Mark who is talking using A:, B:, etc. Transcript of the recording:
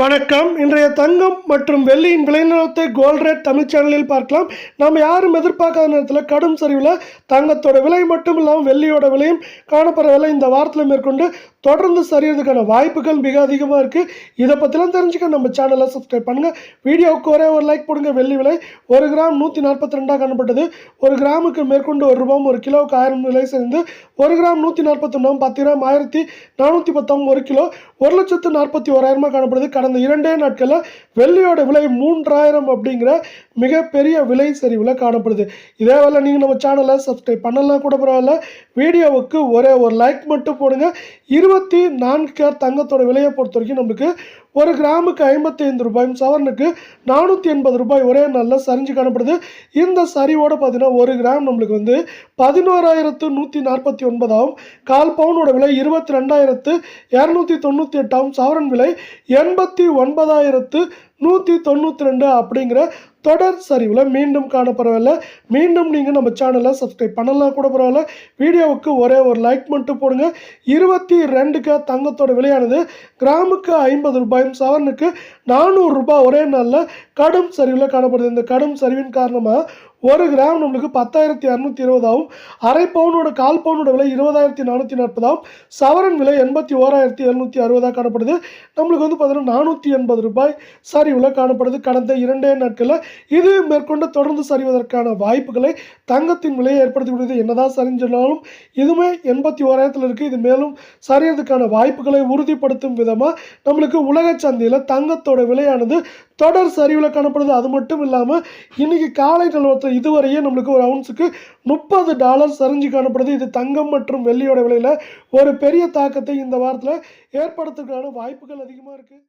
A: வணக்கம். இன்றைய தங்கம் மற்றும் வெள்ளியின் விளைநிலத்தை கோல்ட் ரேட் தமிழ் சேனலில் பார்க்கலாம். நம்ம யாரும் எதிர்பார்க்காத நேரத்தில் கடும் சரிவில் தங்கத்தோட விலை மட்டும் இல்லாமல் வெள்ளியோட விலையும் காணப்படுற இந்த வாரத்தில் மேற்கொண்டு தொடர்ந்து சரியறதுக்கான வாய்ப்புகள் மிக அதிகமாக இருக்குது இதை பற்றிலாம் தெரிஞ்சுக்க நம்ம சேனலை சப்ஸ்கிரைப் பண்ணுங்கள் வீடியோவுக்கு ஒரே ஒரு லைக் போடுங்க. வெள்ளி விலை ஒரு கிராம் நூற்றி நாற்பத்தி ரெண்டாக காணப்பட்டது. ஒரு கிராமுக்கு மேற்கொண்டு ஒரு ரூபாயும் ஒரு கிலோவுக்கு ஆயிரம் விலை சேர்ந்து ஒரு கிராம் நூற்றி நாற்பத்தொன்னாம் பத்து கிராம் ஆயிரத்தி நானூற்றி பத்தாம் ஒரு கிலோ ஒரு லட்சத்து நாற்பத்தி ஓராயிரமாக காணப்படுது. கடந்த இரண்டே நாட்களில் வெள்ளியோட விலை மூன்றாயிரம் அப்படிங்கிற மிகப்பெரிய விலை சரிவில் காணப்படுது. இதே வேலை நீங்கள் நம்ம சேனலை சப்ஸ்கிரைப் பண்ணலாம் கூட பரவாயில்ல. வீடியோவுக்கு ஒரே ஒரு லைக் மட்டும் போடுங்க. இருபத்தி நான்கு கேர் தங்கத்தோட விலையை பொறுத்த வரைக்கும் நம்மளுக்கு ஒரு கிராமுக்கு ஐம்பத்தி ஐந்து ரூபாயும் சவரனுக்கு நானூற்றி எண்பது ரூபாய் ஒரே நாளில் சரிஞ்சு காணப்படுது. இந்த சரிவோட பார்த்தீங்கன்னா ஒரு கிராம் நம்மளுக்கு வந்து பதினோராயிரத்து நூற்றி நாற்பத்தி ஒன்பதாகவும் கால் பவுனோட விலை இருபத்தி ரெண்டாயிரத்து இரநூத்தி தொண்ணூற்றி எட்டாகவும் சவரன் விலை எண்பத்தி ஒன்பதாயிரத்து நூற்றி தொண்ணூற்றி ரெண்டு அப்படிங்கிற தொடர் சரிவில் மீண்டும் காணப்படவில்லை. மீண்டும் நீங்கள் நம்ம சேனலை சப்ஸ்கிரைப் பண்ணலாம் கூட பரவாயில்ல. வீடியோவுக்கு ஒரே ஒரு லைக் மட்டும் போடுங்க. இருபத்தி ரெண்டுக்கு தங்கத்தோட விலையானது கிராமுக்கு ஐம்பது ரூபாயும் சவரனுக்கு நானூறு ரூபாய் ஒரே நாளில் கடும் சரிவில் காணப்படுது. இந்த கடும் சரிவின் காரணமாக ஒரு கிராம் நம்மளுக்கு பத்தாயிரத்தி இரநூத்தி இருபதாகவும் அரை பவுனோட கால் பவுனோட விலை இருபதாயிரத்தி நானூற்றி நாற்பதாகவும் சவரன் விலை எண்பத்தி ஓராயிரத்தி எழுநூற்றி அறுபதாக காணப்படுது. நம்மளுக்கு வந்து பார்த்தீங்கன்னா நானூற்றி எண்பது ரூபாய் சரிவில் காணப்படுது. கடந்த இரண்டே நாட்களில் இது மேற்கொண்டு தொடர்ந்து சரிவதற்கான வாய்ப்புகளை தங்கத்தின் விலையை ஏற்படுத்தி என்னதான் சரிஞ்சாலும் இதுவுமே எண்பத்தி ஓராயிரத்தில் இருக்குது இது மேலும் சரியறதுக்கான வாய்ப்புகளை உறுதிப்படுத்தும் விதமாக நம்மளுக்கு உலக சந்தையில் தங்கத்தோட விலையானது தொடர் சரிவில் காணப்படுது. அது மட்டும் இல்லாமல் இன்னைக்கு காலை நிலவரத்தில் இதுவரையே நம்மளுக்கு ஒரு அவுன்ஸுக்கு முப்பது டாலர் சரிஞ்சு காணப்படுது. இது தங்கம் மற்றும் வெள்ளியோட விலையில் ஒரு பெரிய தாக்கத்தை இந்த வாரத்தில் ஏற்படுத்துறதுக்கான வாய்ப்புகள் அதிகமாக இருக்குது